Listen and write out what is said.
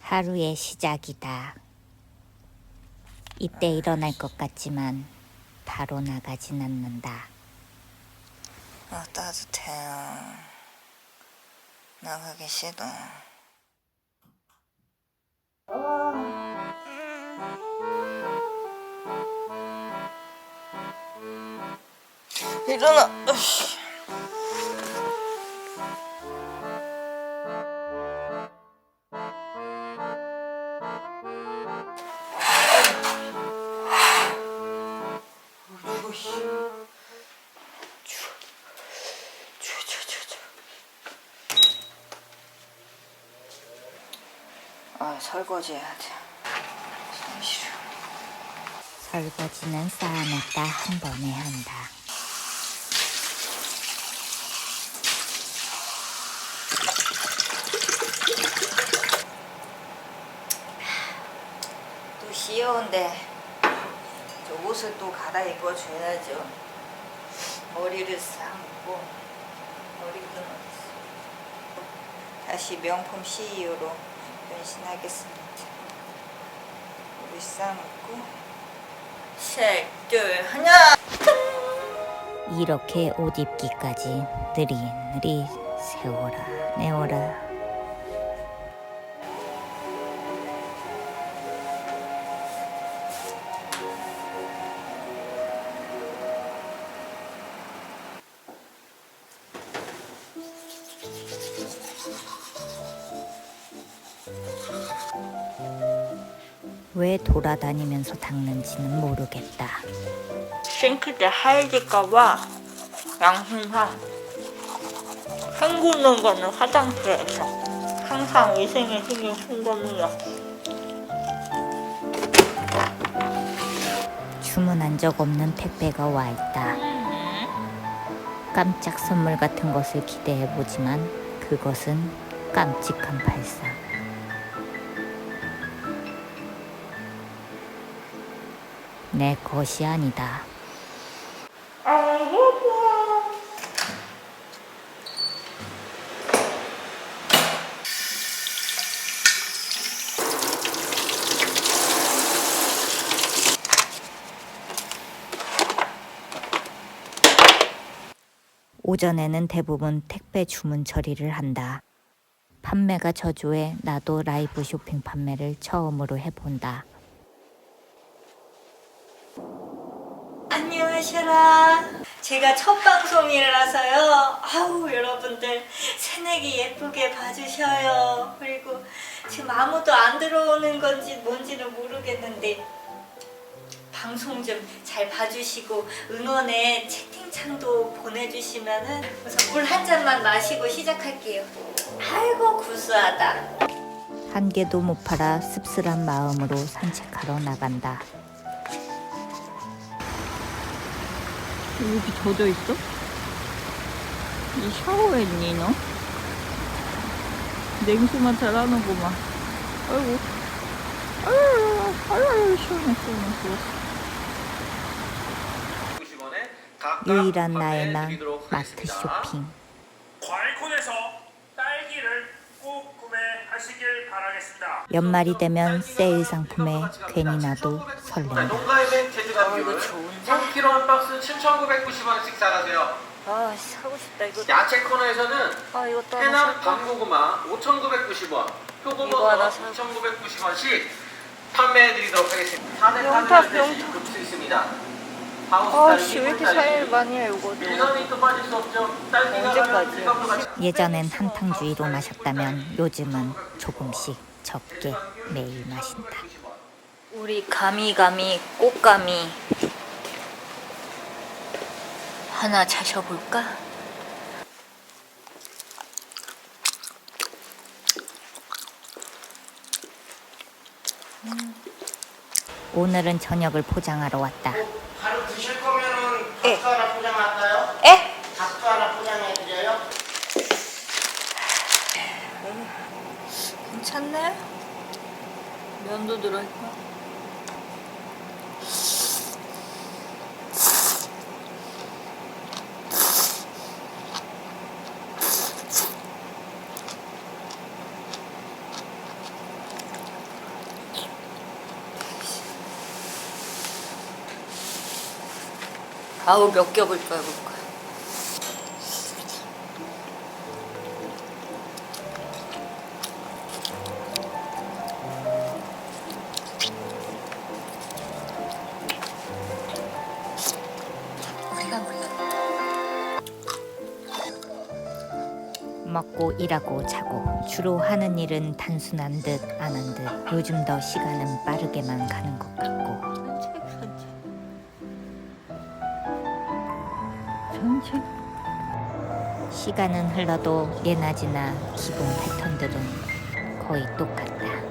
하루의 시작이다. 이때 일어날 것 같지만 바로 나가진 않는다. 아 따뜻해 나가기 싫어 일어나 으쌰. 어이 아, 설거지 해야 돼. 손 시려. 설거지는 쌓아놨다 한 번에 한다. 또 귀여운데 저 옷을 또 갈아입어 줘야죠. 머리를 싸먹고 머리끈 어딨어? 다시 명품 CEO로 변신하겠습니다. 머리 싸먹고 셋, 둘, 하나. 이렇게 옷 입기까지 느릿느릿 세워라 내워라 왜 돌아다니면서 닦는지는 모르겠다. 싱크대 하얘질까봐 양심상 헹구는 거는 화장실에서 항상 위생에 신경 쓴 겁니다. 주문한 적 없는 택배가 와 있다. 깜짝 선물 같은 것을 기대해 보지만 그것은 깜찍한 발상. 내 것이 아니다. 오전에는 대부분 택배 주문 처리를 한다. 판매가 저조해 나도 라이브 쇼핑 판매를 처음으로 해본다. 안녕하셔라. 제가 첫 방송이라서요. 아우 여러분들 새내기 예쁘게 봐주셔요. 그리고 지금 아무도 안 들어오는 건지 뭔지는 모르겠는데 방송 좀 잘 봐주시고 응원에 채팅창도 보내주시면은 우선 물 한 잔만 마시고 시작할게요. 아이고 구수하다. 한 개도 못 팔아 씁쓸한 마음으로 산책하러 나간다. 여기 젖어 있어? 이 샤워했니 너? 냉수만 잘하는구만. 아이고. 아유, 아유, 시원해, 시원해, 좋았어. 유일한 나의 낭 마트 쇼핑. 과일콘에서 하시길 바라겠습니다. 연말이 되면 세일 상품에 괜히 나도 설렌다. 이거 뷰 좋은데? 3kg 한 박스 7,990원씩 사가세요. 아, 사고 싶다. 이거. 야채 코너에서는 아, 이것도 하나 해나루 살까? 밤고구마 5,990원, 이거 하나 표고버섯 사- 2,990원씩 판매해드리도록 하겠습니다. 4대 명탑, 카드를 대신 명탑. 금수 있습니다. 아씨, 딸기, 왜 이렇게. 살 많이 해, 이거. 같이 예전엔 한탕주의로 마셨다면 요즘은 조금씩 적게 매일 마신다. 우리 가미가미 꽃가미 하나 자셔볼까? 오늘은 저녁을 포장하러 왔다. 드실 거면은 예. 닭도 하나 포장할까요? 에? 닭도 하나 포장해드려요? 괜찮네? 면도 들어있고 아우 몇 겹을. 우리가 몰라. 먹고 일하고 자고 주로 하는 일은 단순한 듯 안 한 듯 요즘 더 시간은 빠르게만 가는 것 같고 산책. 시간은 흘러도 예낮이나 기분 패턴들은 거의 똑같다.